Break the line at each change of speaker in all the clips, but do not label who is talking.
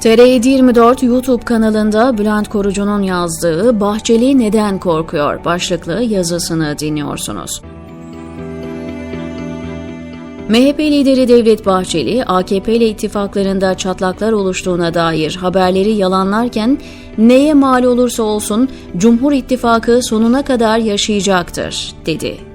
TR24 YouTube kanalında Bülent Korucu'nun yazdığı Bahçeli Neden Korkuyor başlıklı yazısını dinliyorsunuz. MHP lideri Devlet Bahçeli, AKP ile ittifaklarında çatlaklar oluştuğuna dair haberleri yalanlarken neye mal olursa olsun Cumhur İttifakı sonuna kadar yaşayacaktır, dedi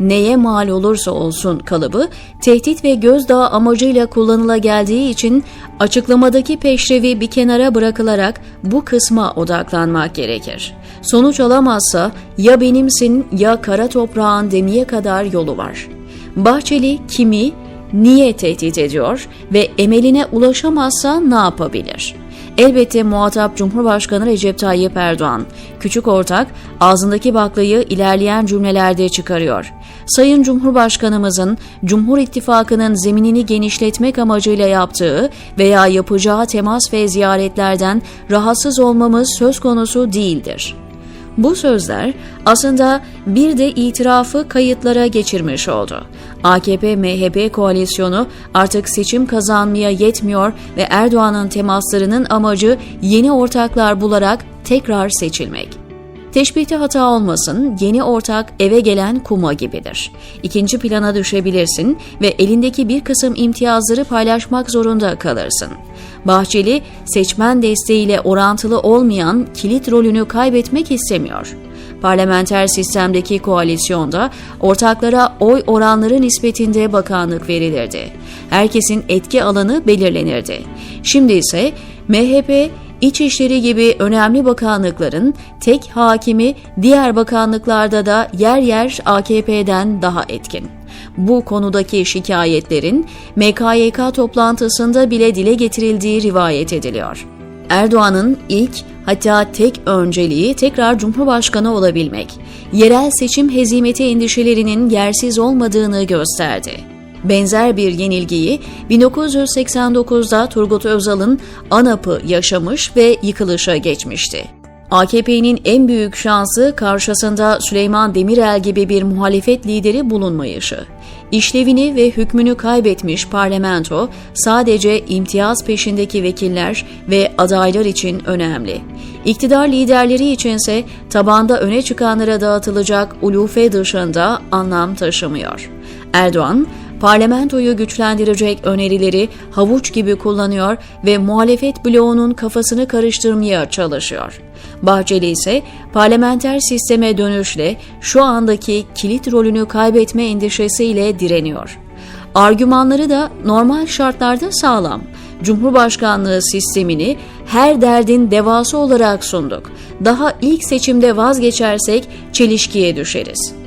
neye mal olursa olsun kalıbı tehdit ve gözdağı amacıyla kullanıla geldiği için açıklamadaki peşrevi bir kenara bırakılarak bu kısma odaklanmak gerekir. Sonuç alamazsa ya benimsin ya kara toprağın demeye kadar yolu var. Bahçeli kimi, niye tehdit ediyor ve emeline ulaşamazsa ne yapabilir?'' Elbette muhatap Cumhurbaşkanı Recep Tayyip Erdoğan. Küçük ortak ağzındaki baklayı ilerleyen cümlelerde çıkarıyor. Sayın Cumhurbaşkanımızın Cumhur İttifakı'nın zeminini genişletmek amacıyla yaptığı veya yapacağı temas ve ziyaretlerden rahatsız olmamız söz konusu değildir. Bu sözler aslında bir de itirafı kayıtlara geçirmiş oldu. AKP-MHP koalisyonu artık seçim kazanmaya yetmiyor ve Erdoğan'ın temaslarının amacı yeni ortaklar bularak tekrar seçilmek. Teşbihte hata olmasın, yeni ortak eve gelen kuma gibidir. İkinci plana düşebilirsin ve elindeki bir kısım imtiyazları paylaşmak zorunda kalırsın. Bahçeli, seçmen desteğiyle orantılı olmayan kilit rolünü kaybetmek istemiyor. Parlamenter sistemdeki koalisyonda ortaklara oy oranları nispetinde bakanlık verilirdi. Herkesin etki alanı belirlenirdi. Şimdi ise MHP İçişleri gibi önemli bakanlıkların tek hakimi diğer bakanlıklarda da yer yer AKP'den daha etkin. Bu konudaki şikayetlerin MKYK toplantısında bile dile getirildiği rivayet ediliyor. Erdoğan'ın ilk hatta tek önceliği tekrar Cumhurbaşkanı olabilmek, yerel seçim hezimeti endişelerinin yersiz olmadığını gösterdi. Benzer bir yenilgiyi 1989'da Turgut Özal'ın ANAP'ı yaşamış ve yıkılışa geçmişti. AKP'nin en büyük şansı karşısında Süleyman Demirel gibi bir muhalefet lideri bulunmayışı. İşlevini ve hükmünü kaybetmiş parlamento sadece imtiyaz peşindeki vekiller ve adaylar için önemli. İktidar liderleri içinse tabanda öne çıkanlara dağıtılacak ulufe dışında anlam taşımıyor. Erdoğan, parlamentoyu güçlendirecek önerileri havuç gibi kullanıyor ve muhalefet bloğunun kafasını karıştırmaya çalışıyor. Bahçeli ise parlamenter sisteme dönüşle şu andaki kilit rolünü kaybetme endişesiyle direniyor. Argümanları da normal şartlarda sağlam. Cumhurbaşkanlığı sistemini her derdin devası olarak sunduk. Daha ilk seçimde vazgeçersek çelişkiye düşeriz.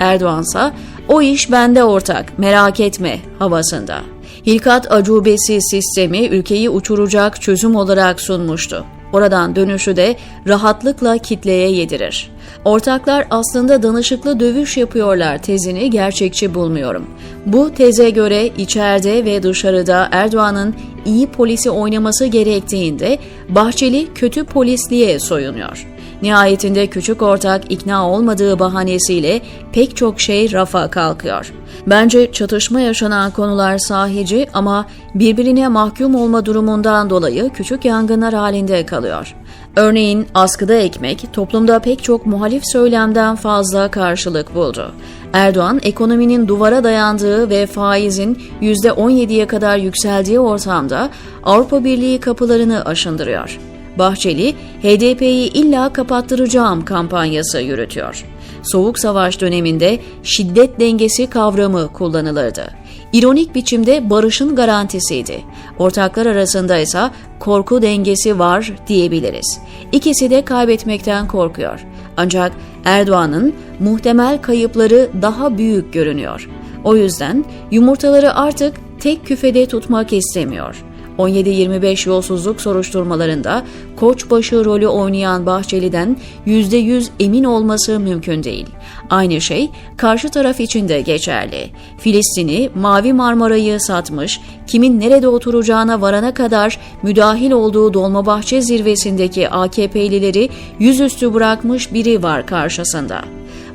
Erdoğansa o iş bende ortak, merak etme havasında. Hilkat acubesi sistemi ülkeyi uçuracak çözüm olarak sunmuştu. Oradan dönüşü de rahatlıkla kitleye yedirir. Ortaklar aslında danışıklı dövüş yapıyorlar tezini gerçekçi bulmuyorum. Bu teze göre içeride ve dışarıda Erdoğan'ın iyi polisi oynaması gerektiğinde Bahçeli kötü polisliğe soyunuyor. Nihayetinde küçük ortak ikna olmadığı bahanesiyle pek çok şey rafa kalkıyor. Bence çatışma yaşanan konular sahici ama birbirine mahkum olma durumundan dolayı küçük yangınlar halinde kalıyor. Örneğin askıda ekmek toplumda pek çok muhalif söylemden fazla karşılık buldu. Erdoğan ekonominin duvara dayandığı ve faizin %17'ye kadar yükseldiği ortamda Avrupa Birliği kapılarını aşındırıyor. Bahçeli, HDP'yi illa kapattıracağım kampanyası yürütüyor. Soğuk Savaş döneminde şiddet dengesi kavramı kullanılırdı. İronik biçimde barışın garantisiydi. Ortaklar arasında ise korku dengesi var diyebiliriz. İkisi de kaybetmekten korkuyor. Ancak Erdoğan'ın muhtemel kayıpları daha büyük görünüyor. O yüzden yumurtaları artık tek küfede tutmak istemiyor. 17-25 yolsuzluk soruşturmalarında koçbaşı rolü oynayan Bahçeli'den %100 emin olması mümkün değil. Aynı şey karşı taraf için de geçerli. Filistin'i, Mavi Marmara'yı satmış, kimin nerede oturacağına varana kadar müdahil olduğu Dolmabahçe zirvesindeki AKP'lileri yüzüstü bırakmış biri var karşısında.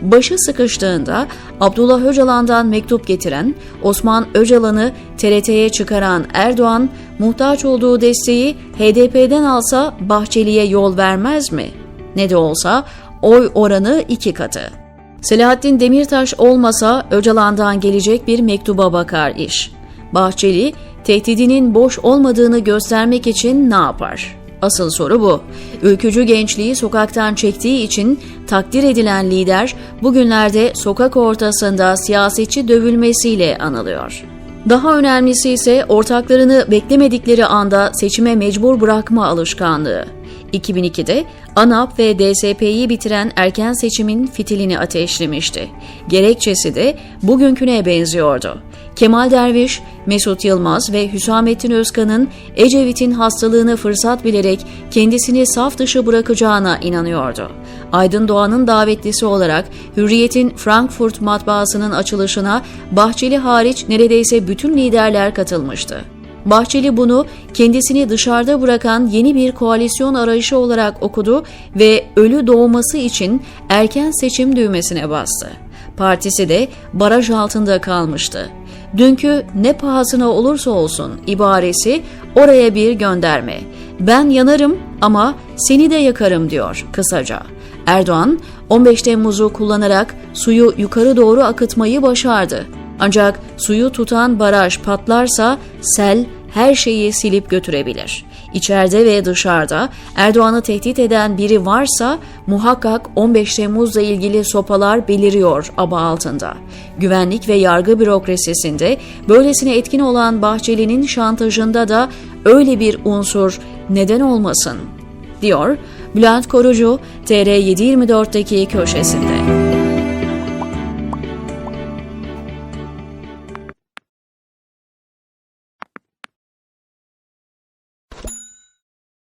Başı sıkıştığında Abdullah Öcalan'dan mektup getiren, Osman Öcalan'ı TRT'ye çıkaran Erdoğan, muhtaç olduğu desteği HDP'den alsa Bahçeli'ye yol vermez mi? Ne de olsa oy oranı iki katı. Selahattin Demirtaş olmasa Öcalan'dan gelecek bir mektuba bakar iş. Bahçeli, tehdidinin boş olmadığını göstermek için ne yapar? Asıl soru bu. Ülkücü gençliği sokaktan çektiği için takdir edilen lider bugünlerde sokak ortasında siyasetçi dövülmesiyle anılıyor. Daha önemlisi ise ortaklarını beklemedikleri anda seçime mecbur bırakma alışkanlığı. 2002'de ANAP ve DSP'yi bitiren erken seçimin fitilini ateşlemişti. Gerekçesi de bugünküne benziyordu. Kemal Derviş, Mesut Yılmaz ve Hüsamettin Özkan'ın Ecevit'in hastalığını fırsat bilerek kendisini saf dışı bırakacağına inanıyordu. Aydın Doğan'ın davetlisi olarak Hürriyet'in Frankfurt matbaasının açılışına Bahçeli hariç neredeyse bütün liderler katılmıştı. Bahçeli bunu kendisini dışarıda bırakan yeni bir koalisyon arayışı olarak okudu ve ölü doğması için erken seçim düğmesine bastı. Partisi de baraj altında kalmıştı. Dünkü ne pahasına olursa olsun ibaresi oraya bir gönderme. Ben yanarım ama seni de yakarım diyor kısaca. Erdoğan 15 Temmuz'u kullanarak suyu yukarı doğru akıtmayı başardı. Ancak suyu tutan baraj patlarsa sel her şeyi silip götürebilir. İçeride ve dışarıda Erdoğan'ı tehdit eden biri varsa muhakkak 15 Temmuz'la ilgili sopalar beliriyor aba altında. Güvenlik ve yargı bürokrasisinde böylesine etkin olan Bahçeli'nin şantajında da öyle bir unsur neden olmasın, diyor Bülent Korucu TR724'deki köşesinde.